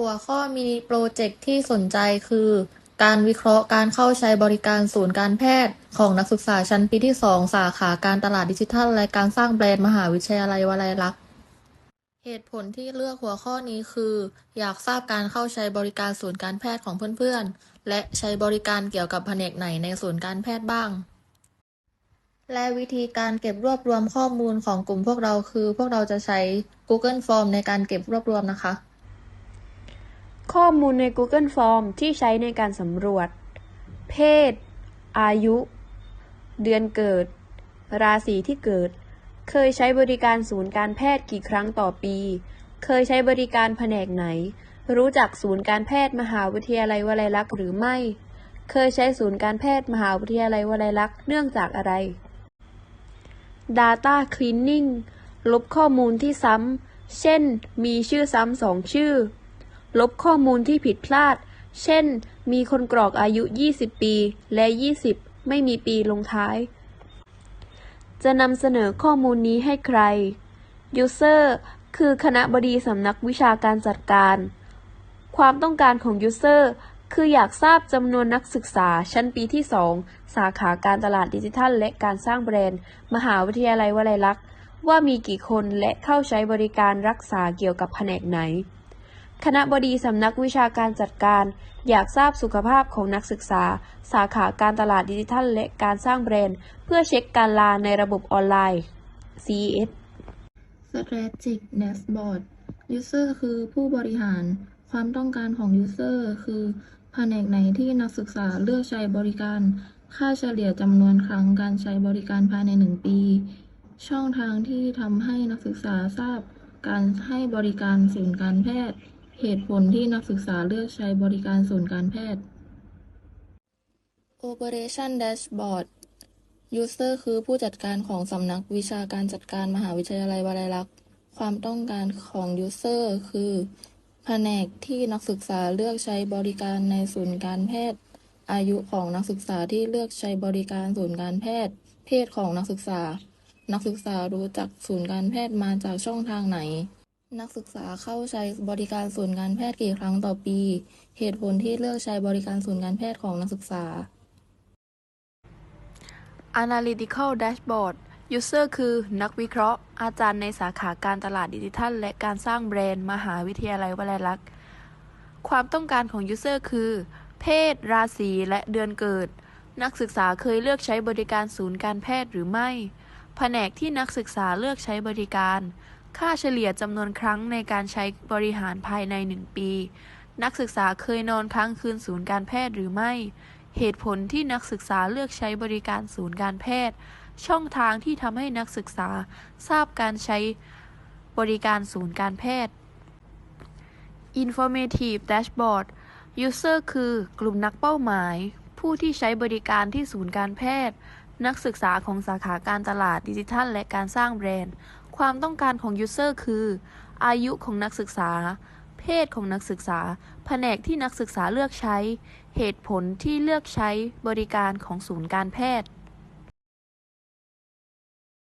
หัวข้อมินิโปรเจกต์ที่สนใจคือ การวิเคราะห์การเข้าใช้บริการศูนย์การแพทย์ ของนักศึกษาชั้นปีที่ 2 สาขาการตลาดดิจิทัล และการสร้างแบรนด์มหาวิทยาลัยวลัยลักษณ์เหตุผลที่เลือกหัวข้อนี้คือ อยากทราบการเข้าใช้บริการศูนย์การแพทย์ของเพื่อนๆ และใช้บริการเกี่ยวกับแผนกไหนในศูนย์การแพทย์บ้าง และวิธีการเก็บรวบรวมข้อมูลของกลุ่มพวกเราคือ พวกเราจะใช้ Google Form ในการเก็บรวบรวมนะคะ ข้อมูลใน Google Form ที่ใช้ในการสำรวจ เพศ อายุ เดือนเกิด ราศีที่เกิด เคยใช้บริการศูนย์การแพทย์กี่ครั้งต่อปี เคยใช้บริการแผนกไหน รู้จักศูนย์การแพทย์มหาวิทยาลัยวลัยลักษณ์หรือไม่ เคยใช้ศูนย์การแพทย์มหาวิทยาลัยวลัยลักษณ์เนื่องจากอะไร Data Cleaning ลบข้อมูลที่ซ้ำ เช่น มีชื่อซ้ำสองชื่อ ลบข้อมูลที่ผิดพลาด เช่น มีคนกรอกอายุ 20 ปี และ 20 ไม่มีปีลงท้าย จะนำเสนอข้อมูลนี้ให้ใคร User คือคณะบดีสำนักวิชาการจัดการ ความต้องการของ User คืออยากทราบจำนวนนักศึกษาชั้นปีที่ 2 สาขาการตลาดดิจิทัล และการสร้างแบรนด์ มหาวิทยาลัยวลัยลักษณ์ ว่ามีกี่คนและเข้าใช้บริการรักษาเกี่ยวกับแผนกไหน คณะบดีสำนักวิชาการจัดการ อยากทราบสุขภาพของนักศึกษา สาขาการตลาดดิจิทัลและการสร้างแบรนด์ เพื่อเช็คการลาในระบบออนไลน์ CES Strategic Dashboard User คือผู้บริหาร ความต้องการของ User คือแผนกไหนที่นักศึกษาเลือกใช้บริการ ค่าเฉลี่ยจำนวนครั้งการใช้บริการภายใน 1 ปี ช่องทางที่ทำให้นักศึกษาทราบ การให้บริการศูนย์การแพทย์ เหตุผลที่นักศึกษาเลือกใช้บริการศูนย์การแพทย์ Operation Dashboard User คือผู้จัดการของสำนักวิชาการจัดการมหาวิทยาลัยวลัยลักษณ์ ความต้องการของ User คือแผนกที่นักศึกษาเลือกใช้บริการในศูนย์การแพทย์ อายุของนักศึกษาที่เลือกใช้บริการศูนย์การแพทย์ เพศของนักศึกษา นักศึกษารู้จักศูนย์การแพทย์มาจากช่องทางไหน นักศึกษาเข้าใช้บริการศูนย์การแพทย์กี่ครั้งต่อปี เหตุผลที่เลือกใช้บริการศูนย์การแพทย์ของนักศึกษา Analytical Dashboard User คือนักวิเคราะห์ อาจารย์ในสาขาการตลาดดิจิทัล และการสร้างแบรนด์ มหาวิทยาลัยวลัยลักษณ์ความต้องการของ User คือ เพศ ราศี และเดือนเกิด นักศึกษาเคยเลือกใช้บริการศูนย์การแพทย์หรือไม่ แผนกที่นักศึกษาเลือกใช้บริการ ค่าเฉลี่ยจำนวนครั้งในการใช้บริหารภายใน 1 ปี นักศึกษาเคยนอนค้างคืนศูนย์การแพทย์หรือไม่ เหตุผลที่นักศึกษาเลือกใช้บริการศูนย์การแพทย์ ช่องทางที่ทำให้นักศึกษาทราบการใช้บริการศูนย์การแพทย์ Informative Dashboard User คือกลุ่มนักเป้าหมาย ผู้ที่ใช้บริการที่ศูนย์การแพทย์ นักศึกษาของสาขาการตลาดดิจิทัลและการสร้างแบรนด์ ความต้องการของยูเซอร์คือ อายุของนักศึกษา เพศของนักศึกษา แผนกที่นักศึกษาเลือกใช้ เหตุผลที่เลือกใช้บริการของศูนย์การแพทย์